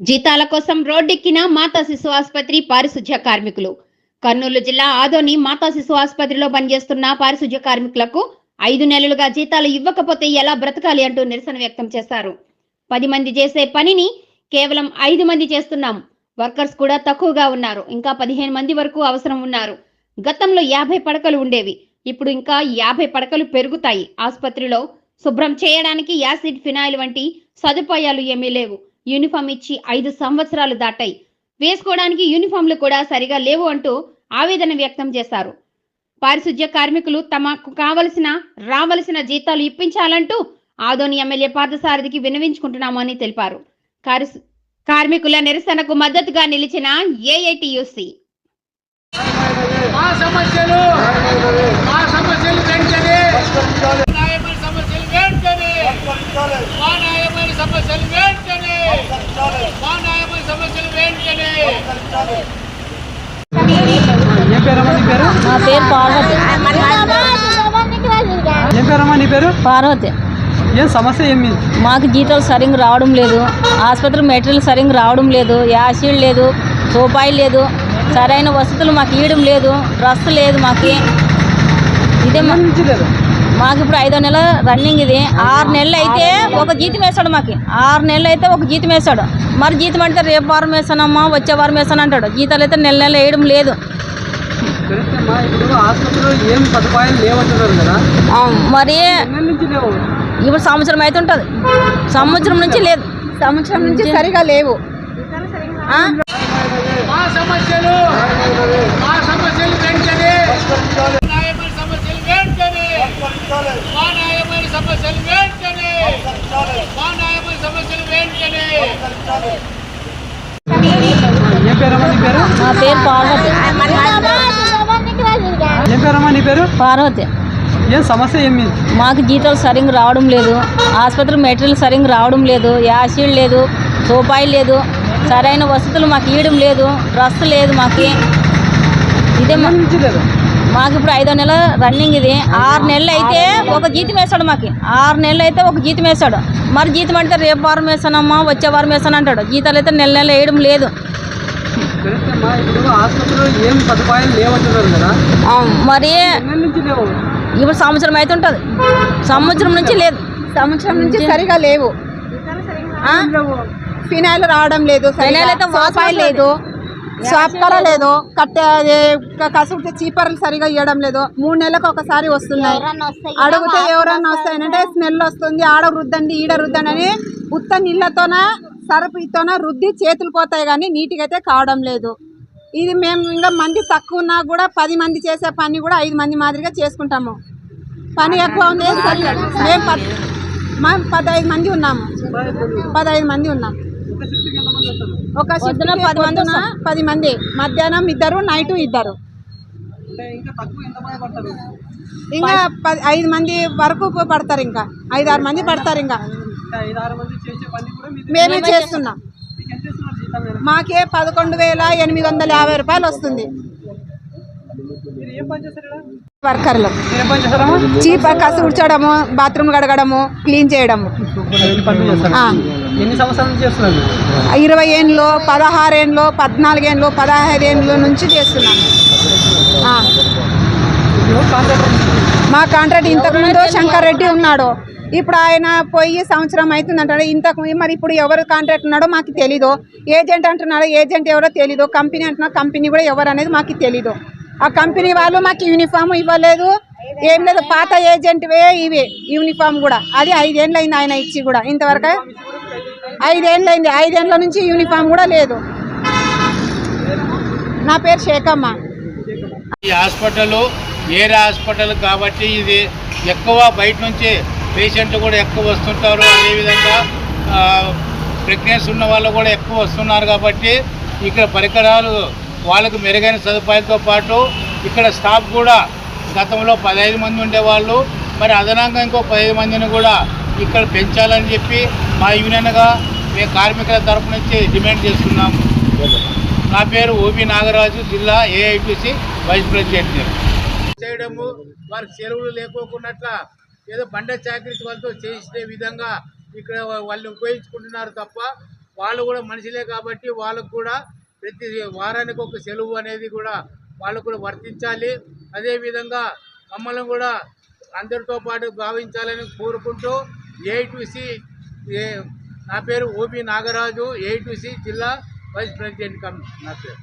జీతాల కోసం రోడ్డెక్కిన మాతా శిశు ఆసుపత్రి పారిశుధ్య కార్మికులు. కర్నూలు జిల్లా ఆదోని మాతా శిశు ఆసుపత్రిలో పనిచేస్తున్న పారిశుధ్య కార్మికులకు ఐదు నెలలుగా జీతాలు ఇవ్వకపోతే ఎలా బ్రతకాలి అంటూ నిరసన వ్యక్తం చేశారు. పది మంది చేసే పనిని కేవలం ఐదు మంది చేస్తున్నాం. వర్కర్స్ కూడా తక్కువగా ఉన్నారు. ఇంకా పదిహేను మంది వరకు అవసరం ఉన్నారు. గతంలో యాభై పడకలు ఉండేవి. ఇప్పుడు ఇంకా యాభై పడకలు పెరుగుతాయి. ఆసుపత్రిలో శుభ్రం చేయడానికి యాసిడ్ ఫినాయిల్ వంటి సదుపాయాలు ఏమీ లేవు. యూనిఫామ్ ఇచ్చి ఐదు సంవత్సరాలు దాటాయి. వేసుకోవడానికి యూనిఫామ్లు కూడా సరిగా లేవు అంటూ ఆవేదన వ్యక్తం చేశారు. పారిశుధ్య కార్మికులు తమకు కావలసిన రావలసిన జీతాలు ఇప్పించాలంటూ ఆదోని ఎమ్మెల్యే పార్థసారథికి వినవించుకుంటున్నామని తెలిపారు. కార్మికుల నిరసనకు మద్దతుగా నిలిచిన ఏఐటియుసి మా సమస్యలు మా సమస్యలు వెంటనే న్యాయమైన సమస్యలు వెంటనే మా న్యాయమైన సమస్యలు వెంటనే మా న్యాయమైన సమస్యలు వెంటనే ఏం పేరమ్మా నీ పేరు? పార్వతి. ఏం పేరమ్మా నీ పేరు? పార్వతి. ఏం సమస్య ఏమి మాకు జీతాలు సరిగ్గా రావడం లేదు. ఆసుపత్రి మెటీరియల్ సరిగ్గా రావడం లేదు. యాసిడ్ లేదు. రూపాయి లేదు. సరైన వసతులు మాకు ఇవ్వడం లేదు. డ్రెస్ లేదు మాకు. ఇదే మాకు ఇప్పుడు ఐదో నెల రన్నింగ్ ఇది. ఆరు నెలలు అయితే ఒక జీతం వేస్తాడు మాకు. ఆరు నెలలు అయితే ఒక జీతం వేస్తాడు మరి జీతం అంటే రేపు వారం వేస్తానమ్మా వచ్చే వారం వేస్తాను అంటాడు. జీతాలు అయితే నెల నెల వేయడం లేదు. మరి ఇప్పుడు సంవత్సరం అయితే ఉంటుంది. సంవత్సరం నుంచి లేదు. సంవత్సరం నుంచి సరిగా లేవు. సమస్యలు వెంటనే మా న్యాయమైన సమస్యలు వెంటనే! మా న్యాయమైన సమస్యలు వెంటనే! ఏం పేరమ్మా నీ పేరు? నా పేరు పార్వతి. ఏం పేరమ్మా నీ పేరు? పార్వతి. ఏం సమస్య ఏమి మాకు జీతాలు సరిగ్గా రావడం లేదు. ఆసుపత్రి మెటీరియల్ సరిగ్గా రావడం లేదు. యాసిడ్ లేదు. రూపాయి లేదు. సరైన వసతులు మాకు ఇవ్వడం లేదు. డ్రెస్ లేదు మాకు. ఇదే మా- నుంచి లేదు? మాకు ఇప్పుడు ఐదో నెల రన్నింగ్ ఇది. ఆరు నెలలు అయితే ఒక జీతం వేస్తాడు మాకు. ఆరు నెలలు అయితే ఒక జీతం వేస్తాడు. మరి జీతం అంటే రేపు వారం వేస్తానమ్మా వచ్చే వారం వేస్తాను అంటాడు. జీతాలు అయితే నెల నెల వేయడం లేదు. మరి ఇప్పుడు సంవత్సరం అయితే ఉంటుంది. సంవత్సరం నుంచి లేదు. సంవత్సరం నుంచి సరిగా లేవు? ఫినాయిల్ రావడం లేదు ఫినాయిల్ అయితే రూపాయి లేదు. షాప్కర లేదు. కట్టె అది క- కసుడితే చీపర్లు సరిగా ఇవ్వడం లేదు. మూడు నెలలకు ఒకసారి వస్తున్నాయి. అడిగితే ఎవరన్నా వస్తాయనంటే స్మెల్ వస్తుంది. ఆడ రుద్దండి ఈడ రుద్దండి అని ఉత్త నీళ్ళతోన సరపుతోన రుద్ది చేతులు పోతాయి కానీ నీట్గా అయితే కావడం లేదు. ఇది మేము ఇంకా మంది తక్కువ ఉన్నా కూడా పది మంది చేసే పని కూడా ఐదు మంది మాదిరిగా చేసుకుంటాము. పని ఎక్కువ ఉంది మేము పద్ మేము పదహైదు మంది ఉన్నాము. పదహైదు మంది ఉన్నాం. ఒక షిఫ్ట్ పది మంది పది మంది. మధ్యాహ్నం ఇద్దరు నైట్ ఇద్దరు. ఇంకా తక్కువ ఎంతమంది పడతారు ఇంకా పది ఐదు మంది వరకు పడతారు ఇంకా. ఐదు ఆరు మంది పడతారు ఇంకా. మేమే చేస్తున్నాం. మీకు పదకొండు వేల ఎనిమిది వందల యాభై రూపాయలు వస్తుంది. మీరు ఏం పని చేస్తారు ఇక్కడ? వర్కర్లు. చీప్ కసు ఉడ్చడము బాత్రూమ్ కడగడము క్లీన్ చేయడము. ఎన్ని సంవత్సరాల నుంచి చేస్తున్నాను ఇరవై ఏళ్ళు పదహారేండ్లు పద్నాలుగేండ్లు పదహైదేండ్లు నుంచి చేస్తున్నాము మా కాంట్రాక్ట్ ఇంతకుముందు శంకర్ రెడ్డి ఉన్నాడు. ఇప్పుడు ఆయన పోయి సంవత్సరం అవుతుందంటాడు. ఇంతకు మరి ఇప్పుడు ఎవరు కాంట్రాక్ట్ ఉన్నాడో మాకు తెలీదు. ఏజెంట్ అంటున్నాడో ఏజెంట్ ఎవరో తెలీదు. కంపెనీ అంటున్నా కంపెనీ కూడా ఎవరు అనేది మాకు తెలీదు. ఆ కంపెనీ వాళ్ళు మాకు యూనిఫామ్ ఇవ్వలేదు. ఏం లేదు పాత ఏజెంట్వే ఇవే యూనిఫామ్ కూడా. అది ఐదేళ్ళు అయింది ఆయన ఇచ్చి కూడా ఇంతవరకు. ఐదేళ్ళు అయింది ఐదేళ్ళ నుంచి యూనిఫామ్ కూడా లేదు. నా పేరు శేఖమ్మ. ఈ హాస్పిటల్ వేరే హాస్పిటల్ కాబట్టి ఇది ఎక్కువ బయట నుంచి పేషెంట్లు కూడా ఎక్కువ వస్తుంటారు. అదేవిధంగా ప్రెగ్నెన్సీ ఉన్న వాళ్ళు కూడా ఎక్కువ వస్తున్నారు కాబట్టి ఇక్కడ పరికరాలు వాళ్ళకు మెరుగైన సదుపాయాలతో పాటు ఇక్కడ స్టాఫ్ కూడా గతంలో పదహైదు మంది ఉండేవాళ్ళు మరి అదనంగా ఇంకో పదహైదు మందిని కూడా ఇక్కడ పెంచాలని చెప్పి మా యూనియన్గా మేము కార్మికుల తరపు నుంచి డిమాండ్ చేస్తున్నాము. నా పేరు ఓపి నాగరాజు జిల్లా ఏఐపిసి వైస్ ప్రెసిడెంట్ చేయడము వారికి సెలవులు లేకోకున్నట్ల ఏదో బండ చాకరీ వాళ్ళతో చేసే విధంగా ఇక్కడ వాళ్ళు ఉపయోగించుకుంటున్నారు తప్ప వాళ్ళు కూడా మనుషులే కాబట్టి వాళ్ళకు కూడా ప్రతి వారానికి ఒక సెలవు అనేది కూడా వాళ్ళు కూడా వర్తించాలి. అదేవిధంగా మమ్మల్ని కూడా అందరితో పాటు భావించాలని కోరుకుంటూ ఏఐటీసీ నా పేరు ఓబి నాగరాజు ఏఐటీసీ జిల్లా వైస్ ప్రెసిడెంట్ కమ్ నా పేరు.